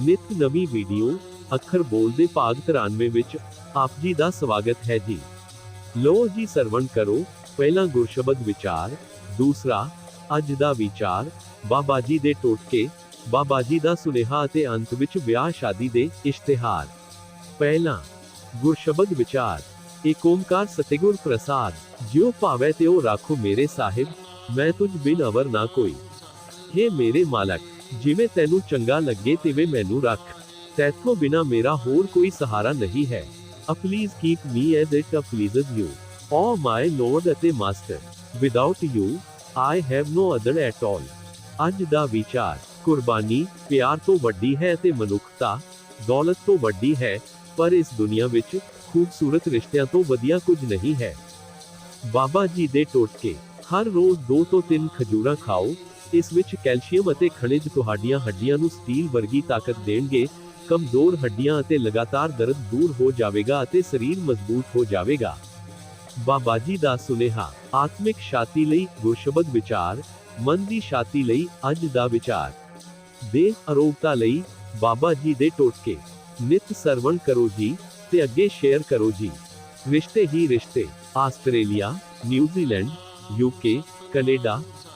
ਨਿਤ ਨਵੀਂ ਵੀਡੀਓ, ਅੱਖਰ ਬੋਲਦੇ ਭਾਗ 93 ਵਿੱਚ ਆਪ ਜੀ ਦਾ ਸਵਾਗਤ ਹੈ ਜੀ। ਲੋ ਜੀ ਸਰਵਣ ਕਰੋ, ਪਹਿਲਾ ਗੁਰਸ਼ਬਦ ਵਿਚਾਰ, ਦੂਸਰਾ, ਅੱਜ ਦਾ ਵਿਚਾਰ, ਬਾਬਾ ਜੀ ਦੇ ਟੋਟਕੇ, ਬਾਬਾ ਜੀ ਦਾ ਸੁਨੇਹਾ ਅਤੇ ਅੰਤ ਵਿੱਚ ਵਿਆਹ ਸ਼ਾਦੀ ਦੇ ਇਸ਼ਤਿਹਾਰ। ਪਹਿਲਾ, ਗੁਰਸ਼ਬਦ ਵਿਚਾਰ ਏਕ ਓੰਕਾਰ ਸਤਿਗੁਰ ਪ੍ਰਸਾਦ, ਜਿਉ ਭਾਵੈ ਤਿਉ ਰਾਖੋ ਮੇਰੇ ਸਾਹਿਬ, ਮੈਂ ਤੁਝ ਬਿਨ ਅਵਰ ਨਾ ਕੋਈ। ਹੇ ਮੇਰੇ ਮਾਲਕ ਜਿਵੇਂ ਤੈਨੂੰ ਚੰਗਾ ਲੱਗੇ ਤਿਵੇਂ ਮੈਨੂੰ ਰੱਖ ਤੈਥੋਂ ਬਿਨਾ ਮੇਰਾ ਹੋਰ ਕੋਈ ਸਹਾਰਾ ਨਹੀਂ ਹੈ a please keep me as it a pleases you O my lord ਅਤੇ master without you I have no other at all ਅੱਜ ਦਾ ਵਿਚਾਰ ਕੁਰਬਾਨੀ ਪਿਆਰ ਤੋਂ ਵੱਡੀ ਹੈ ਅਤੇ ਮਨੁੱਖਤਾ ਦੌਲਤ ਤੋਂ ਵੱਡੀ ਹੈ ਪਰ ਇਸ ਦੁਨੀਆ ਵਿੱਚ ਖੂਬਸੂਰਤ ਰਿਸ਼ਤਿਆਂ ਤੋਂ ਵਧੀਆ ਕੁਝ ਨਹੀਂ ਹੈ ਬਾਬਾ ਜੀ ਦੇ ਟੋਟਕੇ ਹਰ ਰੋਜ਼ 2 ਤੋਂ 3 ਖਜੂਰਾਂ ਖਾਓ ਇਸ ਵਿੱਚ ਕੈਲਸ਼ੀਅਮ ਅਤੇ ਖਣਿਜ ਤੁਹਾਡੀਆਂ ਹੱਡੀਆਂ ਨੂੰ ਸਟੀਲ ਵਰਗੀ ਤਾਕਤ ਦੇਣਗੇ, ਕਮਜ਼ੋਰ ਹੱਡੀਆਂ ਅਤੇ ਲਗਾਤਾਰ ਦਰਦ ਦੂਰ ਹੋ ਜਾਵੇਗਾ ਅਤੇ ਸਰੀਰ ਮਜ਼ਬੂਤ ਹੋ ਜਾਵੇਗਾ। ਬਾਬਾ ਜੀ ਦਾ ਸੁਨੇਹਾ, ਆਤਮਿਕ ਸ਼ਾਂਤੀ ਲਈ ਗੁਰਸ਼ਬਦ ਵਿਚਾਰ, ਮਨ ਦੀ ਸ਼ਾਂਤੀ ਲਈ ਅੱਜ ਦਾ ਵਿਚਾਰ। ਦੇਹ ਅਰੋਗਤਾ ਲਈ ਬਾਬਾ ਜੀ ਦੇ ਟੋਟਕੇ, ਨਿਤ ਸਰਵਣ ਕਰੋ ਜੀ ਤੇ ਅੱਗੇ ਸ਼ੇਅਰ ਕਰੋ ਜੀ। ਰਿਸ਼ਤੇ ਹੀ ਰਿਸ਼ਤੇ, ਆਸਟ੍ਰੇਲੀਆ, ਨਿਊਜ਼ੀਲੈਂਡ ਯੂਕੇ ਕੈਨੇਡਾ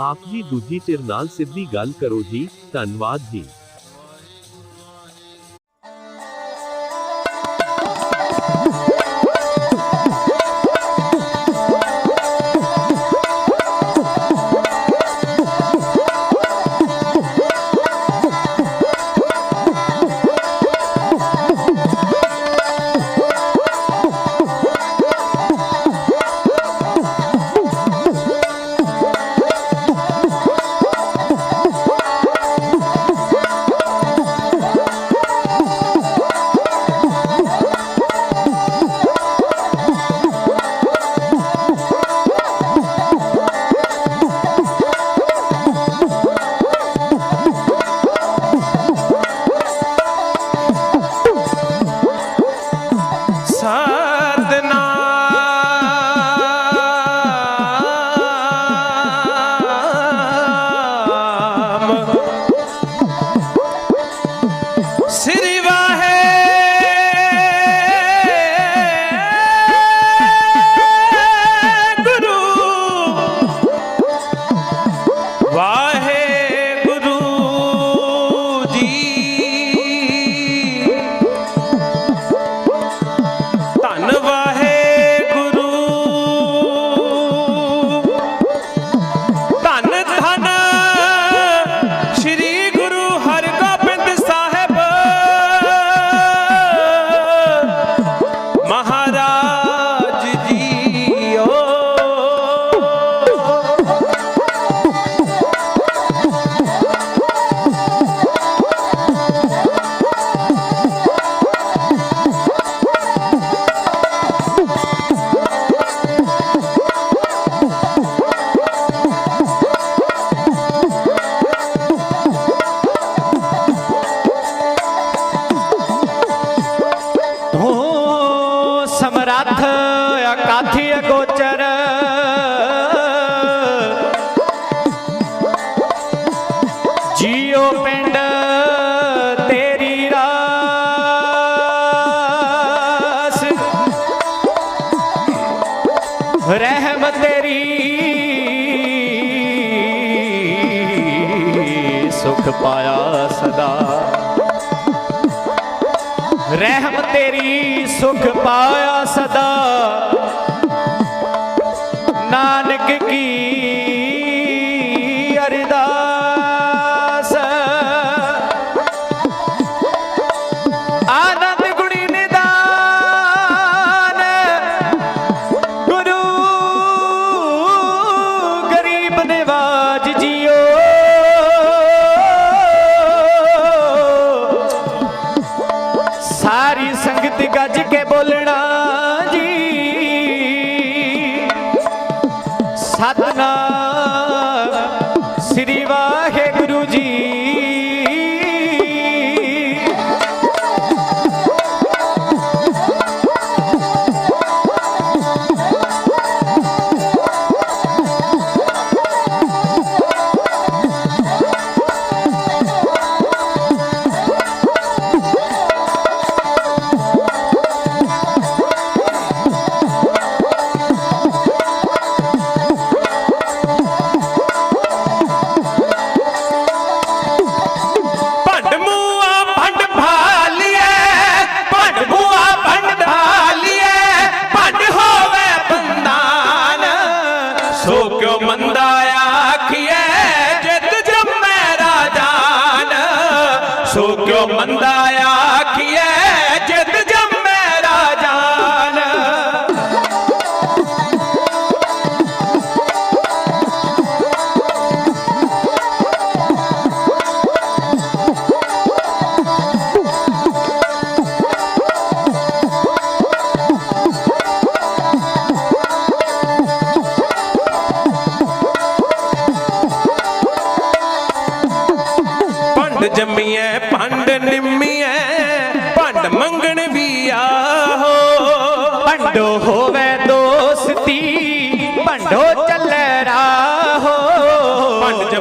ਆਪ ਜੀ ਦੂਜੀ ਧਿਰ ਨਾਲ ਸਿੱਧੀ ਗੱਲ ਕਰੋ ਜੀ। ਧੰਨਵਾਦ ਜੀ। ਸੁਖ ਪਾਇਆ ਸਦਾ। ਰਹਿਮ ਤੇਰੀ ਸੁਖ ਪਾਇਆ ਸਦਾ। ਸੋ ਕਿਉ ਮੰਦਾ ਆਖੀਏ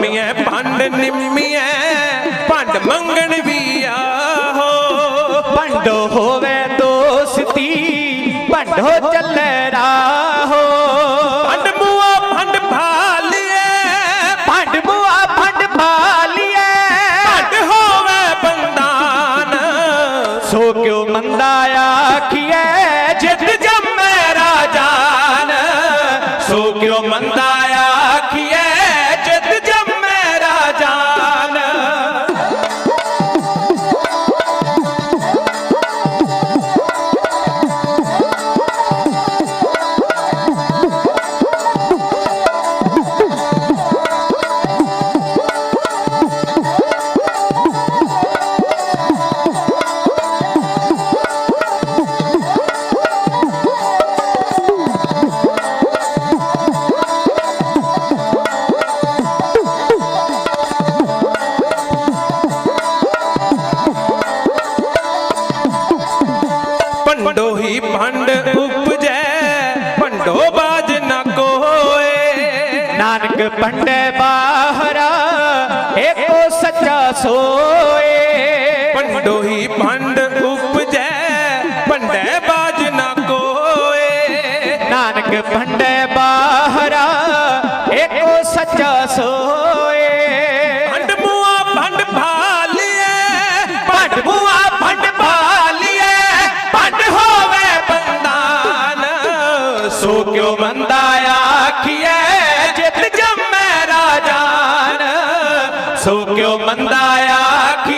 ਭੰਡ ਭੰਡੋ ਹੀ ਭੰਡ ਉਪਜੈ ਭੰਡੈ ਬਾਜ ਨ ਕੋਏ। ਨਾਨਕ ਪੰਡੇ ਬਾਹਰਾ ਏਕੋ ਸੱਚਾ ਸੋਏ। ਭੰਡ ਮੂਆ ਭੰਡ ਭਾਲੀਏ ਭੰਡ ਬੁਆ ਭੰਡ ਭਾਲੀਏ ਭੰਡ ਹੋਵੇ ਬੰਦਾਨ ਸੋ ਕਿਉ ਮੰਦਾ ਆਖੀਐ ਜਿਤ ਜੰਮੈ ਰਾਜਾਨ। ਸੋ ਕਿਉ ਮੰਦਾ ਆਖੀਐ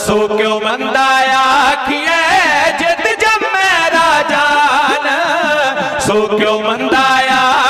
ਸੋ ਕਿਉ ਮੰਦਾ ਆਖੀਐ ਜਿਤ ਜੰਮੈ ਰਾਜਾਨ ਸੋ ਕਿਉ ਮੰਦਾ ਆਖੀਐ